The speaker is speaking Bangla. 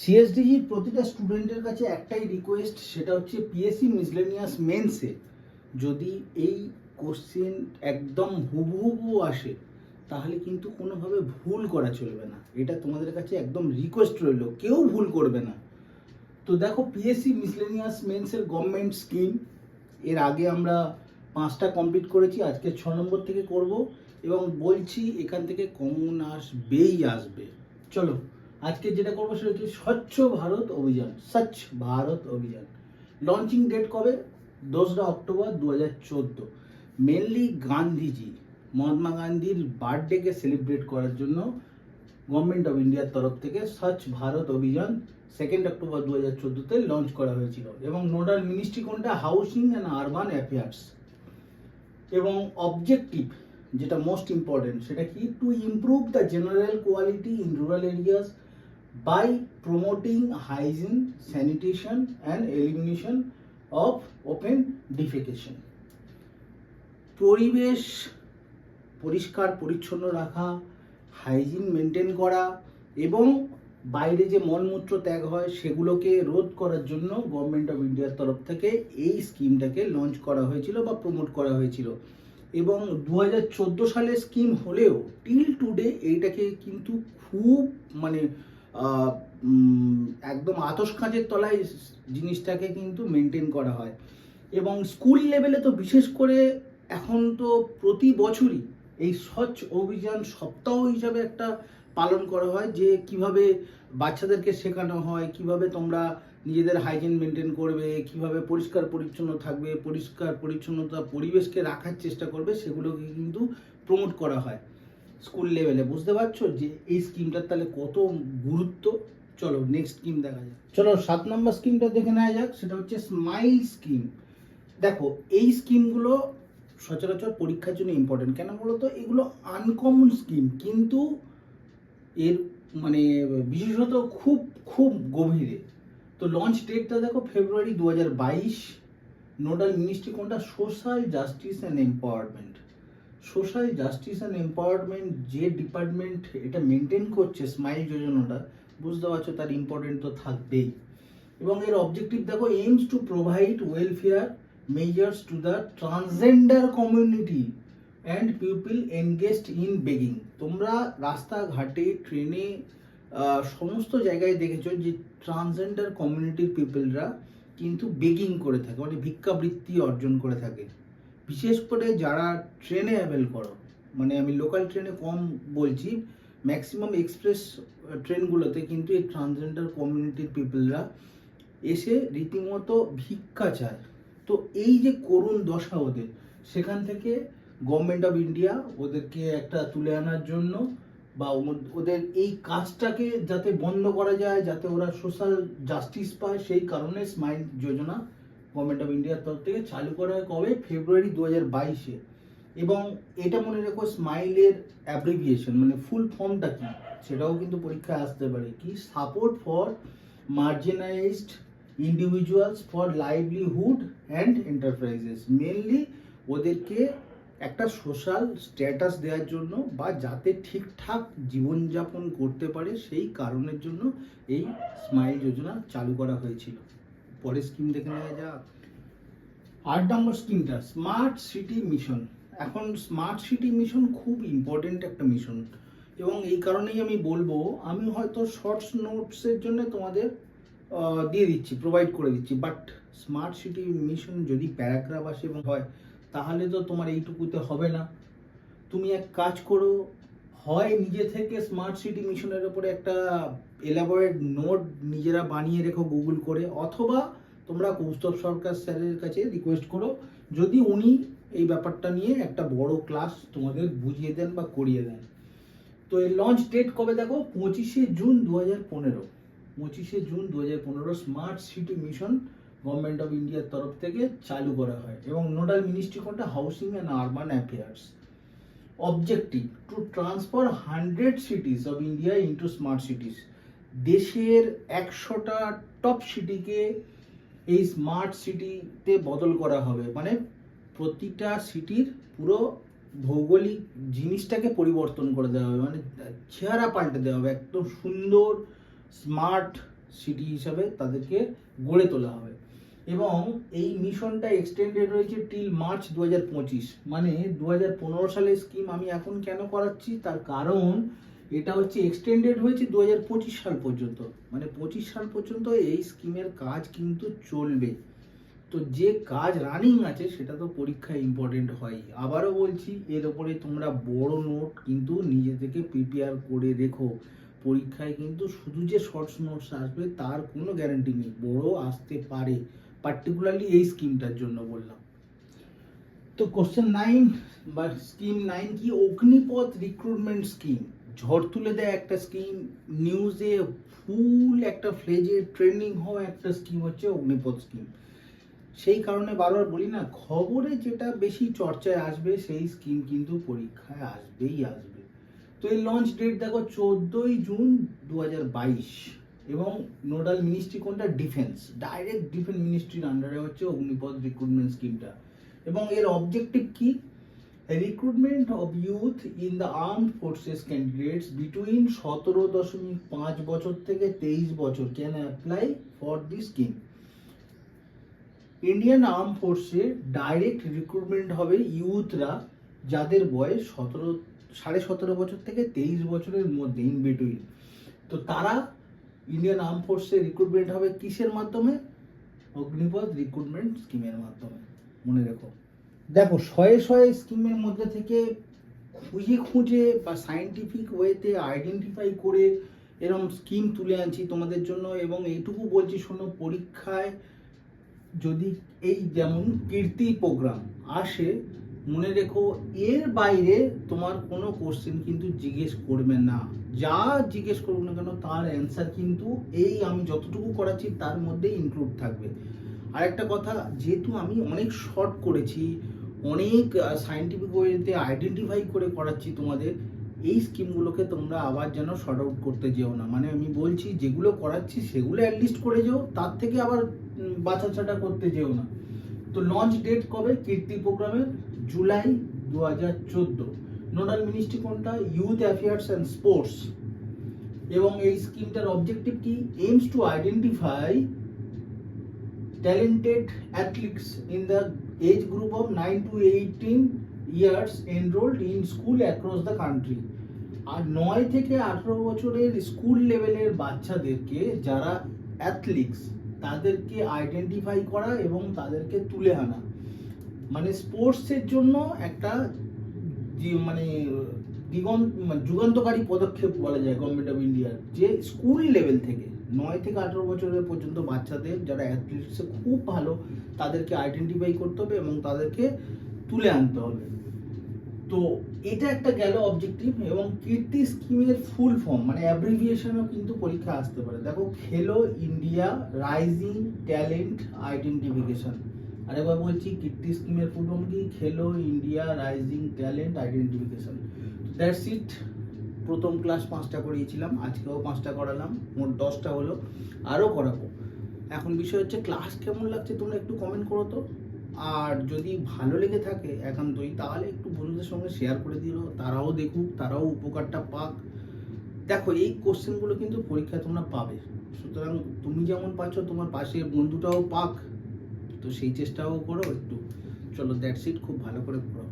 সিএসডিজির প্রতিটা স্টুডেন্টের কাছে একটাই রিকোয়েস্ট সেটা হচ্ছে পিএসসি মিসলেনিয়াস মেন্সে যদি এই কোশ্চেন একদম হুবহুবু আসে, তাহলে কিন্তু কোনোভাবে ভুল করা চলবে না। এটা তোমাদের কাছে একদম রিকোয়েস্ট রইল, কেউ ভুল করবে না। তো দেখো পিএসসি মিসলেনিয়াস মেন্সের গভর্নমেন্ট স্কিম এর আগে আমরা পাঁচটা কমপ্লিট করেছি, আজকে ছ নম্বর থেকে করব, এবং বলছি এখান থেকে কমন আসবেই আসবে। চলো। আজকে যেটা করব সেটা হচ্ছে স্বচ্ছ ভারত অভিযান, স্বচ্ছ ভারত অভিযান। লঞ্চিং ডেট কবে? দোসরা অক্টোবর দু হাজার চোদ্দ। মেনলি গান্ধীজি, মহাত্মা গান্ধীর বার্থডেকে সেলিব্রেট করার জন্য গভর্নমেন্ট অফ ইন্ডিয়ার তরফ থেকে স্বচ্ছ ভারত অভিযান সেকেন্ড অক্টোবর দু হাজার চোদ্দোতে লঞ্চ করা হয়েছিল। এবং নোডাল মিনিস্ট্রি কোনটা? হাউসিং অ্যান্ড আরবান অ্যাফেয়ার্স এবং অবজেক্টিভ যেটা মোস্ট ইম্পর্টেন্ট সেটা কি? To improve the general quality in rural areas by promoting hygiene sanitation and elimination of open defecation পরিবেশ পরিষ্কার, পরিচ্ছন্ন রাখা হাইজিন মেনটেন করা এবং বাইরে যে মলমূত্র ত্যাগ হয় সেগুলোকে রোধ করার জন্য গভর্নমেন্ট অফ ইন্ডিয়ার তরফ থেকে এই স্কিমটাকে লঞ্চ করা হয়েছিল বা প্রমোট করা হয়েছিল। এবং দু সালের স্কিম হলেও টিল টুডে এইটাকে কিন্তু খুব মানে একদম আতস কাঁচের তলায় জিনিসটাকে কিন্তু মেনটেন করা হয়। এবং স্কুল লেভেলে তো বিশেষ করে এখন তো প্রতি বছরই এই স্বচ্ছ অভিযান সপ্তাহ হিসাবে একটা পালন করা হয়, যে কীভাবে বাচ্চাদেরকে শেখানো হয়, কীভাবে তোমরা নিজেদের হাইজিন মেনটেন করবে, কীভাবে পরিষ্কার পরিচ্ছন্ন থাকবে, পরিষ্কার পরিচ্ছন্নতা পরিবেশকে রাখার চেষ্টা করবে, সেগুলোকে কিন্তু প্রমোট করা হয়। স্কুল লেভেলে বুঝতে পারছ? যে এই স্কিমটার তাহলে কত গুরুত্ব? চলো নেক্সট স্কিম দেখা যাক। চলো সাত নম্বর স্কিমটা দেখে নেওয়া যাক। সেটা হচ্ছে স্মাইল স্কিম দেখো, এই স্কিমগুলো সচরাচর পরীক্ষার জন্য ইম্পর্টেন্ট কেন বলো তো এগুলো আনকমন স্কিম কিন্তু এর মানে বিশেষত খুব খুব গভীরে। তো লঞ্চ ডেটটা দেখো ফেব্রুয়ারি দু হাজার বাইশ। নোডাল মিনিস্ট্রি কোনটা? Social justice and empowerment social justice and empowerment যে ডিপার্টমেন্ট এটা মেনটেন করছে স্মাইল যোজনাটা, বুঝতে পারছ তার ইম্পর্টেন্ট তো থাকবেই। এবং এর অবজেক্টিভ দেখো aims to provide welfare measures to the transgender community and people engaged in begging তোমরা রাস্তাঘাটে ট্রেনে সমস্ত জায়গায় দেখেছ যে ট্রান্সজেন্ডার কমিউনিটির পিপলরা কিন্তু বেগিং করে থাকে মানে ভিক্ষাবৃত্তি অর্জন করে থাকে। বিশেষ করে যারা ট্রেনে অ্যাভেল করো মানে আমি লোকাল ট্রেনে কম বলছি ম্যাক্সিমাম এক্সপ্রেস ট্রেনগুলোতে কিন্তু এই ট্রান্সজেন্ডার কমিউনিটির পিপলরা এসে রীতিমতো ভিক্ষা চায়। তো এই যে করুণ দশা ওদের, সেখান থেকে গভর্নমেন্ট অফ ইন্ডিয়া ওদেরকে একটা তুলে আনার জন্য বা ওদের এই কাজটাকে যাতে বন্ধ করা যায়, যাতে ওরা সোশ্যাল জাস্টিস পায়, সেই কারণে স্মাইল যোজনা গভর্নমেন্ট অফ ইন্ডিয়ার তরফ থেকে চালু করা হয় কবে? ফেব্রুয়ারি দু হাজার বাইশে। এবং এটা মনে রেখো স্মাইলের অ্যাব্রিভিয়েশন মানে ফুল ফর্মটা কি? সেটাও কিন্তু পরীক্ষায় আসতে পারে। কি? Support for marginalized individuals for livelihood and enterprises mainly ওদেরকে একটা সোশ্যাল স্ট্যাটাস দেওয়ার জন্য বা যাতে ঠিকঠাক জীবনযাপন করতে পারে সেই কারণের জন্য এই স্মাইল যোজনা চালু করা হয়েছিল। পরের স্কিম দেখে নেওয়া যাক। আট নম্বর স্কিমটা স্মার্ট সিটি মিশন এখন স্মার্ট সিটি মিশন খুব ইম্পর্টেন্ট একটা মিশন এবং এই কারণেই আমি বলব, আমি হয়তো শর্টস নোটসের জন্য তোমাদের দিয়ে দিচ্ছি প্রোভাইড করে দিচ্ছি। বাট স্মার্ট সিটি মিশন যদি প্যারাগ্রাফ আসে এবং হয়, তাহলে তো তোমার এইটুকুতে হবে না। তুমি এক কাজ করো, হয় নিজে থেকে স্মার্ট সিটি মিশনের উপরে একটা এলাবোরেট নোট নিজেরা বানিয়ে রেখো গুগল করে, অথবা তোমরা কৌস্তব সরকার স্যারের কাছে রিকোয়েস্ট করো। যদি উনি এই ব্যাপারটা নিয়ে একটা বড় ক্লাস তোমাদের বুঝিয়ে দেন বা করিয়ে দেন। তো এর লঞ্চ ডেট কবে দেখো? পঁচিশে জুন দু হাজার পনেরো। পঁচিশে জুন দু হাজার পনেরো smart city mission government of ইন্ডিয়ার তরফ থেকে চালু করা হয় এবং নোডাল মিনিস্ট্রি কোনটা? Housing and urban affairs objective to transfer hundred cities of India into smart cities দেশের একশোটা টপ সিটিকে এই স্মার্ট সিটিতে বদল করা হবে। মানে প্রতিটা সিটির পুরো ভৌগোলিক জিনিসটাকে পরিবর্তন করে দেওয়া হবে। মানে চেহারা পাল্টে দেওয়া হবে। একদম সুন্দর স্মার্ট সিটি হিসাবে তাদেরকে গড়ে তোলা হবে। এবং এই মিশনটা এক্সটেন্ডেড রয়েছে টিল মার্চ দু হাজার পঁচিশ। মানে দু সালের স্কিম আমি এখন কেন করাচ্ছি? তার কারণ এটা হচ্ছে এক্সটেন্ডেড হয়েছে দু হাজার পঁচিশ সাল পর্যন্ত। মানে পঁচিশ সাল পর্যন্ত এই স্কিমের কাজ কিন্তু চলবে। তো যে কাজ রানিং আছে, সেটা তো পরীক্ষায় ইম্পর্টেন্ট হয়। আবারও বলছি, এর ওপরে তোমরা বড় নোট কিন্তু নিজে থেকে প্রিপেয়ার করে রেখো পরীক্ষায় কিন্তু শুধু যে শর্টস নোটস আসবে, তার কোনো গ্যারান্টি নেই। বড় আসতে পারে পার্টিকুলারলি এই স্কিমটার জন্য বললাম। তো কোশ্চেন নাইন বা স্কিম নাইন কি? অগ্নিপথ রিক্রুটমেন্ট স্কিম ঝড় তুলে দেয় একটা স্কিম নিউজে ফুল একটা ফ্লেজে ট্রেন্ডিং হওয়া একটা স্কিম হচ্ছে অগ্নিপথ স্কিম সেই কারণে বারবার বলি না, খবরে যেটা বেশি চর্চায় আসবে, সেই স্কিম কিন্তু পরীক্ষায় আসবেই আসবে। তো এই লঞ্চ ডেট দেখো চোদ্দোই জুন দু হাজার বাইশ এবং নোডাল মিনিস্ট্রি কোনটা? ডিফেন্স ডাইরেক্ট ডিফেন্স মিনিস্ট্রির আন্ডারে হচ্ছে অগ্নিপথ রিক্রুটমেন্ট স্কিমটা এবং এর অবজেক্টিভ কি? Recruitment of youth in the armed forces candidates between সতেরো দশমিক পাঁচ বছর থেকে তেইশ বছর can apply for the scheme Indian arm ফোর্সে direct recruitment হবে ইউথরা যাদের বয়স সতেরো, সাড়ে সতেরো বছর থেকে তেইশ বছরের মধ্যে ইন বিটুইন তো তারা ইন্ডিয়ান আর্ম ফোর্সে রিক্রুটমেন্ট হবে কিসের মাধ্যমে? অগ্নিপথ রিক্রুটমেন্ট স্কিমের মাধ্যমে। মনে রেখো। দেখো, শয়ে শয়ে স্কিমের মধ্যে থেকে খুঁজে খুঁজে বা সায়েন্টিফিক ওয়েতে আইডেন্টিফাই করে এরকম স্কিম তুলে আনছি তোমাদের জন্য এবং এইটুকু বলছি, শোনো, পরীক্ষায় যদি এই যেমন কীর্তি প্রোগ্রাম আসে, মনে রেখো, এর বাইরে তোমার কোনো কোশ্চেন কিন্তু জিজ্ঞেস করবে না। যা জিজ্ঞেস করব না কেন, তার অ্যান্সার কিন্তু এই আমি যতটুকু করাচ্ছি, তার মধ্যে ইনক্লুড থাকবে। আর একটা কথা, যেহেতু আমি অনেক শর্ট করেছি অনেক সায়েন্টিফিক ওয়েতে আইডেন্টিফাই করে করাচ্ছি তোমাদের। এই স্কিমগুলোকে তোমরা আবার যেন শর্ট আউট করতে যেও না। মানে আমি বলছি যেগুলো করাচ্ছি সেগুলো অ্যাটলিস্ট করে যেও তার থেকে আবার উম, বাছা ছাটা করতে যেও না। তো লঞ্চ ডেট কবে? কীর্তি প্রোগ্রামের জুলাই দু হাজার চোদ্দ। নোডাল মিনিস্ট্রি কোনটা? ইউথ অ্যাফেয়ার্স অ্যান্ড স্পোর্টস এবং এই স্কিমটার অবজেক্টিভ কি? Aims to identify talented athletes in the age group of 9 to 18 years enrolled in school across the country. আর নয় থেকে আঠারো বছরের স্কুল লেভেলের বাচ্চাদেরকে যারা অ্যাথলিক্স তাদেরকে আইডেন্টিফাই করা এবং তাদেরকে তুলে আনা। মানে স্পোর্টসের জন্য একটা মানে দিগন্ত মানে যুগান্তকারী পদক্ষেপ বলা যায় গভর্নমেন্ট অফ ইন্ডিয়ার যে স্কুল লেভেল থেকে। নয় থেকে আঠেরো বছরের পর্যন্ত বাচ্চাদের যারা অ্যাথলেটিক্সে খুব ভালো তাদেরকে আইডেন্টিফাই করতে হবে এবং তাদেরকে তুলে আনতে হবে। তো এটা একটা গেল অবজেক্টিভ এবং কীর্তি স্কিমের ফুল ফর্ম মানে অ্যাব্রিভিয়েশনও কিন্তু পরীক্ষা আসতে পারে। দেখো, খেলো ইন্ডিয়া রাইজিং ট্যালেন্ট আইডেন্টিফিকেশন আরেকবার বলছি, কীর্তি স্কিমের ফুল ফর্ম কি? Khelo India rising talent identification that's it প্রথম ক্লাস পাঁচটা করিয়েছিলাম, আজকেও পাঁচটা করালাম, মোট দশটা হলো, আরও করাবো। এখন বিষয় হচ্ছে ক্লাস কেমন লাগছে তোমরা একটু কমেন্ট করো তো। আর যদি ভালো লেগে থাকে একান্তই, তাহলে একটু বন্ধুদের সঙ্গে শেয়ার করে দিও, তারাও দেখুক, তারাও উপকারটা পাক। দেখো, এই কোশ্চেনগুলো কিন্তু পরীক্ষায় তোমরা পাবে। সুতরাং তুমি যেমন পাচ্ছ, তোমার পাশে বন্ধুটাও পাক। তো সেই চেষ্টাও করো একটু। চলো দ্যাটস ইট খুব ভালো করে পড়ো।